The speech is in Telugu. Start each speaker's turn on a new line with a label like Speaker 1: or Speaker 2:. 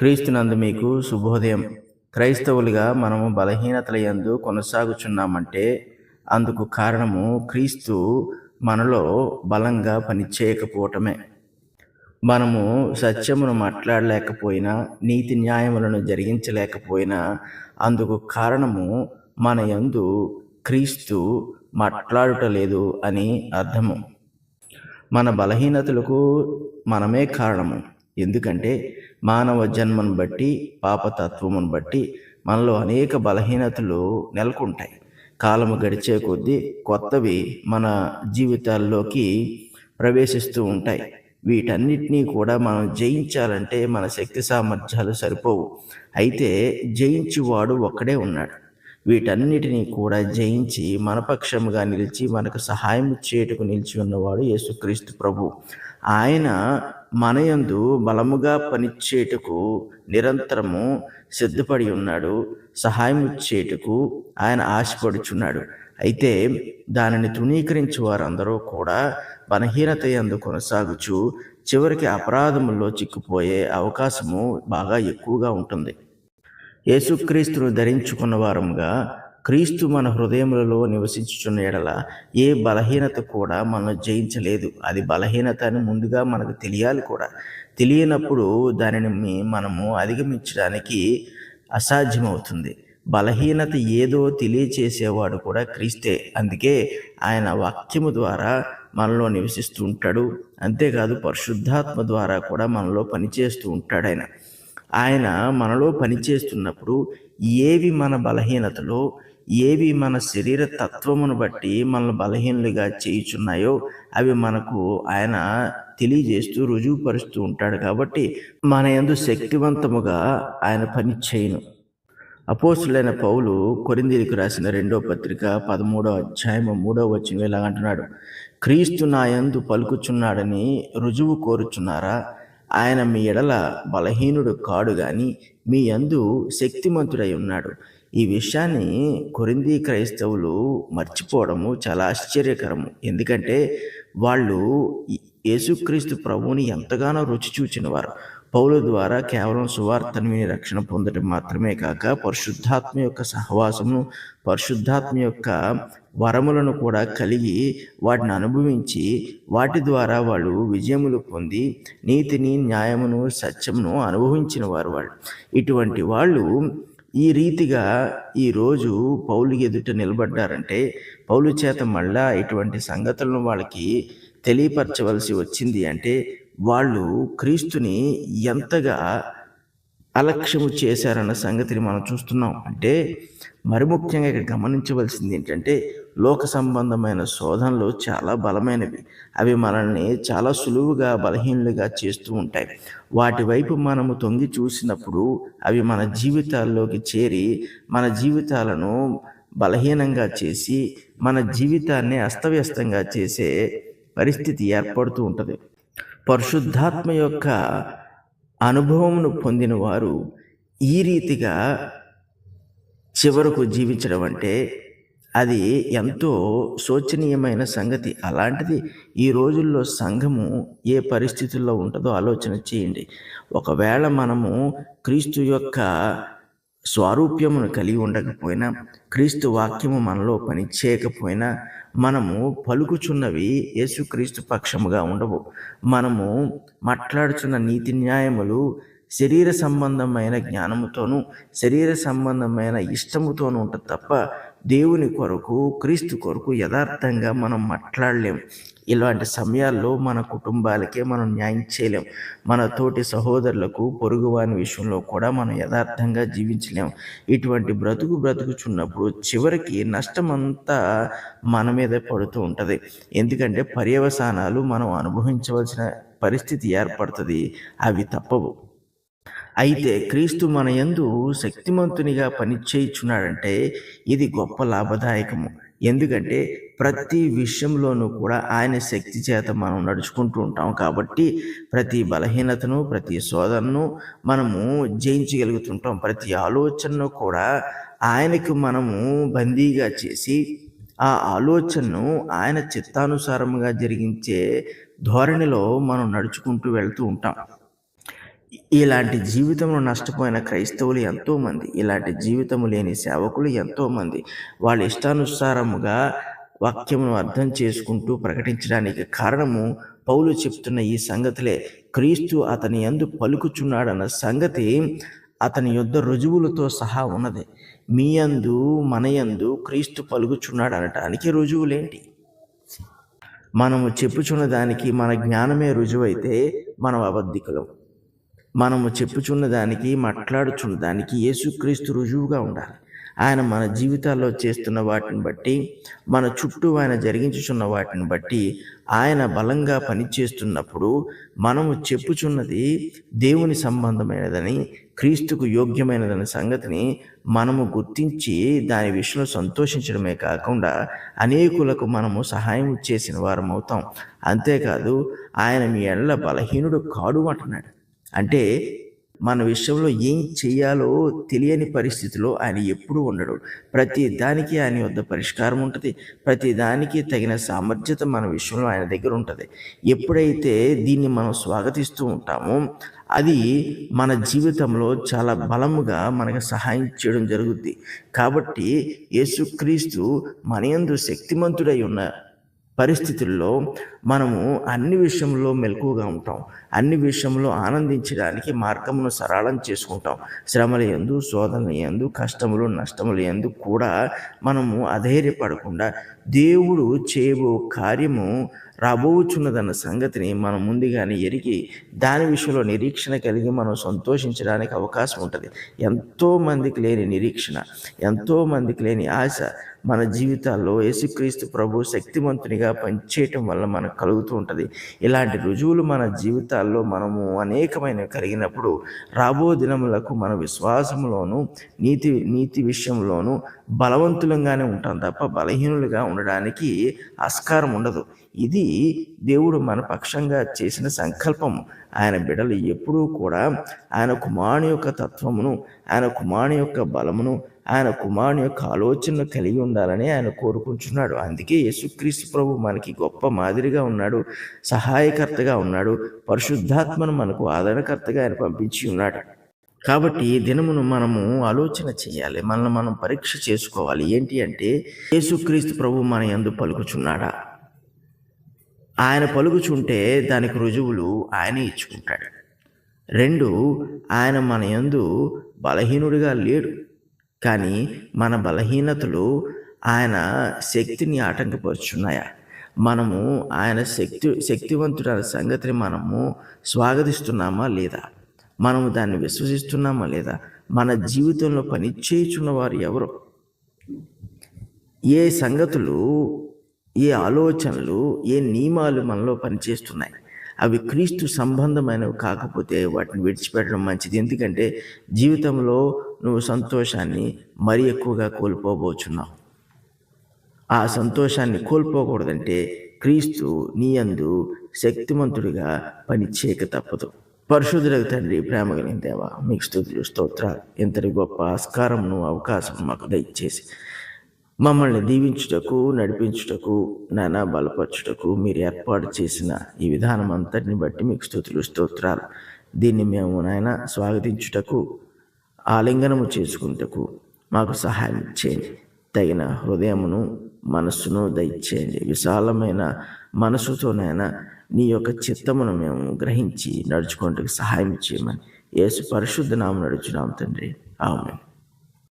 Speaker 1: క్రీస్తునందు మీకు శుభోదయం. క్రైస్తవులుగా మనము బలహీనతల యందు కొనసాగుచున్నామంటే అందుకు కారణము క్రీస్తు మనలో బలంగా పనిచేయకపోవటమే మనము సత్యమును మాట్లాడలేకపోయినా నీతి న్యాయములను జరిగించలేకపోయినా అందుకు కారణము మన యందు క్రీస్తు మాట్లాడుటలేదు అని అర్థము. మన బలహీనతలకు మనమే కారణము. ఎందుకంటే మానవ జన్మను బట్టి పాపతత్వమును బట్టి మనలో అనేక బలహీనతలు నెలకొంటాయి. కాలము గడిచే కొద్దీ కొత్తవి మన జీవితాల్లోకి ప్రవేశిస్తూ ఉంటాయి. వీటన్నిటినీ కూడా మనం జయించాలంటే మన శక్తి సామర్థ్యాలు సరిపోవు. అయితే జయించువాడు ఒక్కడే ఉన్నాడు. వీటన్నిటినీ కూడా జయించి మన పక్షముగా నిలిచి మనకు సహాయం చేయుటకు నిలిచి ఉన్నవాడు యేసుక్రీస్తు ప్రభు. ఆయన మనయందు బలముగా పనిచేయుటకు నిరంతరము సిద్ధపడి ఉన్నాడు సహాయం చేయుటకు ఆయన ఆశపడుచున్నాడు. అయితే దానిని తృణీకరించే వారందరూ కూడా బలహీనత యందు కొనసాగుచు చివరికి అపరాధముల్లో చిక్కుపోయే అవకాశము బాగా ఎక్కువగా ఉంటుంది. యేసుక్రీస్తును ధరించుకున్న వారముగా క్రీస్తు మన హృదయములలో నివసించుచున్న ఎడల ఏ బలహీనత కూడా మనం జయించలేదు. అది బలహీనత అని ముందుగా మనకు తెలియాలి కూడా. తెలియనప్పుడు దానిని మనము అధిగమించడానికి అసాధ్యమవుతుంది. బలహీనత ఏదో తెలియచేసేవాడు కూడా క్రీస్తే. అందుకే ఆయన వాక్యము ద్వారా మనలో నివసిస్తూ ఉంటాడు. అంతేకాదు పరిశుద్ధాత్మ ద్వారా కూడా మనలో పనిచేస్తూ ఉంటాడు ఆయన. ఆయన మనలో పనిచేస్తున్నప్పుడు ఏవి మన బలహీనతలో ఏవి మన శరీర తత్వమును బట్టి మనల్ని బలహీనులుగా చేయుచున్నాయో అవి మనకు ఆయన తెలియజేస్తూ రుజువుపరుస్తూ ఉంటాడు కాబట్టి మన యందు శక్తివంతముగా ఆయన పని చేయను. అపోస్తులైన పౌలు కొరిందీలకు రాసిన రెండో పత్రిక పదమూడో అధ్యాయము మూడో వచ్చిన ఇలా అంటున్నాడు. క్రీస్తు నా యందు పలుకుచున్నాడని రుజువు కోరుచున్నారా? ఆయన మీ ఎడల బలహీనుడు కాడు గాని మీ యందు శక్తిమంతుడై ఉన్నాడు. ఈ విషయాన్ని కొరింది క్రైస్తవులు మర్చిపోవడము చాలా ఆశ్చర్యకరము. ఎందుకంటే వాళ్ళు యేసుక్రీస్తు ప్రభువుని ఎంతగానో రుచి చూచిన వారు పౌలు ద్వారా కేవలం సువార్తను విని రక్షణ పొందడం మాత్రమే కాక పరిశుద్ధాత్మ యొక్క సహవాసమును పరిశుద్ధాత్మ యొక్క వరములను కూడా కలిగి వాటిని అనుభవించి వాటి ద్వారా వాళ్ళు విజయములు పొంది నీతిని న్యాయమును సత్యమును అనుభవించిన వారు వాళ్ళు. ఇటువంటి వాళ్ళు ఈ రీతిగా ఈరోజు పౌలు ఎదుట నిలబడ్డారంటే పౌలు చేత మళ్ళా ఇటువంటి సంగతులను వాళ్ళకి తెలియపరచవలసి వచ్చింది అంటే వాళ్ళు క్రీస్తుని ఎంతగా అలక్ష్యము చేశారన్న సంగతిని మనం చూస్తున్నాం. అంటే మరి ముఖ్యంగా ఇక్కడ గమనించవలసింది ఏంటంటే లోక సంబంధమైన శోధనలు చాలా బలమైనవి. అవి మనల్ని చాలా సులువుగా బలహీనులుగా చేస్తూ ఉంటాయి. వాటి వైపు మనము తొంగి చూసినప్పుడు అవి మన జీవితాల్లోకి చేరి మన జీవితాలను బలహీనంగా చేసి మన జీవితాన్ని అస్తవ్యస్తంగా చేసే పరిస్థితి ఏర్పడుతూ ఉంటుంది. పరిశుద్ధాత్మ యొక్క అనుభవమును పొందిన వారు ఈ రీతిగా చివరకు జీవించడం అంటే అది ఎంతో శోచనీయమైన సంగతి. అలాంటిది ఈ రోజుల్లో సంఘము ఏ పరిస్థితుల్లో ఉంటుందో ఆలోచన చేయండి. ఒకవేళ మనము క్రీస్తు యొక్క స్వారూప్యమును కలిగి ఉండకపోయినా క్రీస్తు వాక్యము మనలో పని చేయకపోయినా మనము పలుకుచున్నవి యేసుక్రీస్తు పక్షముగా ఉండవు. మనము మాట్లాడుచున్న నీతి న్యాయములు శరీర సంబంధమైన జ్ఞానముతోనూ శరీర సంబంధమైన ఇష్టముతోనూ ఉంటుంది తప్ప దేవుని కొరకు క్రీస్తు కొరకు యథార్థంగా మనం మాట్లాడలేం. ఇలాంటి సమయాల్లో మన కుటుంబాలకే మనం న్యాయం చేయలేం. మన తోటి సహోదరులకు పొరుగువాని విషయంలో కూడా మనం యథార్థంగా జీవించలేం. ఇటువంటి బ్రతుకు బ్రతుకుచున్నప్పుడు చివరికి నష్టమంతా మన మీదే పడుతూ ఉంటుంది. ఎందుకంటే పర్యవసానాలు మనం అనుభవించవలసిన పరిస్థితి ఏర్పడుతుంది. అవి తప్పవు. అయితే క్రీస్తు మన యందు శక్తిమంతునిగా పనిచేయుచున్నాడంటే ఇది గొప్ప లాభదాయకము. ఎందుకంటే ప్రతి విషయంలోనూ కూడా ఆయన శక్తి చేత మనం నడుచుకుంటూ ఉంటాం కాబట్టి ప్రతి బలహీనతను ప్రతి శోధనను మనము జయించగలుగుతుంటాం. ప్రతి ఆలోచనను కూడా ఆయనకు మనము బందీగా చేసి ఆ ఆలోచనను ఆయన చిత్తానుసారముగా జరిగించే ధోరణిలో మనం నడుచుకుంటూ వెళ్తూ ఉంటాం. ఇలాంటి జీవితంలో నష్టపోయిన క్రైస్తవులు ఎంతోమంది ఇలాంటి జీవితము లేని సేవకులు ఎంతోమంది. వాళ్ళ ఇష్టానుసారముగా వాక్యమును అర్థం చేసుకుంటూ ప్రకటించడానికి కారణము పౌలు చెప్తున్న ఈ సంగతులే. క్రీస్తు అతని యందు పలుకుచున్నాడన్న సంగతి అతని యొద్ద రుజువులతో సహా ఉన్నది. మీ యందు మన యందు క్రీస్తు పలుకుచున్నాడు అనటానికి రుజువులేంటి? మనము చెప్పుచున్న దానికి మన జ్ఞానమే రుజువైతే మనం అబద్ధికులం. మనము చెప్పుచున్న దానికి మాట్లాడుచున్న దానికి యేసుక్రీస్తు రుజువుగా ఉండాలి. ఆయన మన జీవితాల్లో చేస్తున్న వాటిని బట్టి మన చుట్టూ ఆయన జరిగించుచున్న వాటిని బట్టి ఆయన బలంగా పనిచేస్తున్నప్పుడు మనము చెప్పుచున్నది దేవుని సంబంధమైనదని క్రీస్తుకు యోగ్యమైనదనే సంగతిని మనము గుర్తించి దాని విషయంలో సంతోషించడమే కాకుండా అనేకులకు మనము సహాయం చేసిన వారం అవుతాం అంతేకాదు ఆయన మీ ఎడల బలహీనుడు కాడు అంటున్నాడు. అంటే మన విషయంలో ఏం చేయాలో తెలియని పరిస్థితిలో ఆయన ఎప్పుడూ ఉండడు. ప్రతి దానికి ఆయన వద్ద పరిష్కారం ఉంటుంది. ప్రతి దానికి తగిన సామర్థ్యత మన విషయంలో ఆయన దగ్గర ఉంటుంది. ఎప్పుడైతే దీన్ని మనం స్వాగతిస్తూ ఉంటామో అది మన జీవితంలో చాలా బలముగా మనకు సహాయం చేయడం జరుగుద్ది. కాబట్టి యేసుక్రీస్తు మన యందు శక్తిమంతుడై ఉన్న పరిస్థితుల్లో మనము అన్ని విషయంలో మెలకుగా ఉంటాం. అన్ని విషయంలో ఆనందించడానికి మార్గమును సరళం చేసుకుంటాం. శ్రమల ఎందు శోధనల ఎందు కష్టములు నష్టములు ఎందు కూడా మనము అధైర్యపడకుండా దేవుడు చేయబో కార్యము రాబోచున్నదన్న సంగతిని మనం ముందుగానే ఎరిగి దాని విషయంలో నిరీక్షణ కలిగి మనం సంతోషించడానికి అవకాశం ఉంటుంది. ఎంతోమందికి లేని నిరీక్షణ ఎంతోమందికి లేని ఆశ మన జీవితాల్లో యేసుక్రీస్తు ప్రభు శక్తివంతునిగా పనిచేయటం వల్ల మనకు కలుగుతూ ఉంటుంది. ఇలాంటి రుజువులు మన జీవితాల్లో మనము అనేకమైన కలిగినప్పుడు రాబో దినములకు మన విశ్వాసంలోను నీతి నీతి విషయంలోనూ బలవంతులంగానే ఉంటాం తప్ప బలహీనులుగా ఉండడానికి ఆస్కారం ఉండదు. ఇది దేవుడు మన పక్షంగా చేసిన సంకల్పం. ఆయన బిడలు ఎప్పుడూ కూడా ఆయన కుమారుని యొక్క తత్వమును ఆయన కుమారుని యొక్క బలమును ఆయన కుమారుని యొక్క ఆలోచనను కలిగి ఉండాలని ఆయన కోరుకుంటున్నాడు. అందుకే యేసుక్రీస్తు ప్రభు మనకి గొప్ప మాదిరిగా ఉన్నాడు సహాయకర్తగా ఉన్నాడు పరిశుద్ధాత్మను మనకు ఆదరణకర్తగా ఆయన పంపించి ఉన్నాడు. కాబట్టి దినమును మనము ఆలోచన చేయాలి మనల్ని మనం పరీక్ష చేసుకోవాలి. ఏంటి అంటే యేసుక్రీస్తు ప్రభు మన ఎందు పలుకుచున్నాడా? ఆయన పలుకుచుంటే దానికి రుజువులు ఆయనే ఇచ్చుకుంటాడు. రెండు ఆయన మన యందు బలహీనుడిగా లేడు. కానీ మన బలహీనతలు ఆయన శక్తిని ఆటంకపరుచున్నాయా? మనము ఆయన శక్తి శక్తివంతుడైన సంగతిని మనము స్వాగతిస్తున్నామా లేదా? మనము దాన్ని విశ్వసిస్తున్నామా లేదా? మన జీవితంలో పనిచేయుచున్న వారు ఎవరు? ఏ సంగతులు ఏ ఆలోచనలు ఏ నియమాలు మనలో పనిచేస్తున్నాయి అవి క్రీస్తు సంబంధమైనవి కాకపోతే వాటిని విడిచిపెట్టడం మంచిది. ఎందుకంటే జీవితంలో నువ్వు సంతోషాన్ని మరీ ఎక్కువగా కోల్పోబోచున్నావు. ఆ సంతోషాన్ని కోల్పోకూడదంటే క్రీస్తు నీయందు శక్తిమంతుడిగా పనిచేయక తప్పదు. పరిశుద్ధులకు తండ్రి ప్రేమ కలిగిన దేవ మీకు స్థుతులు స్తోత్రాలు. ఇంతటి గొప్ప ఆస్కారమును అవకాశం మాకు దయచేసి మమ్మల్ని దీవించుటకు నడిపించుటకు నానా బలపరచుటకు మీరు ఏర్పాటు చేసిన ఈ విధానం అంతటిని బట్టి మీకు స్థుతులు స్తోత్రాలు. దీన్ని మేము నాయన స్వాగతించుటకు ఆలింగనము చేసుకుంటకు మాకు సహాయం చేయండి. తగిన హృదయమును మనస్సును దయచేయండి. విశాలమైన మనసుతోనైనా నీ యొక్క చిత్తమును మేము గ్రహించి నడుచుకుంటూ సహాయం చేయమని యేసు పరిశుద్ధ నామం నడుచున్నాం తండ్రి. ఆమె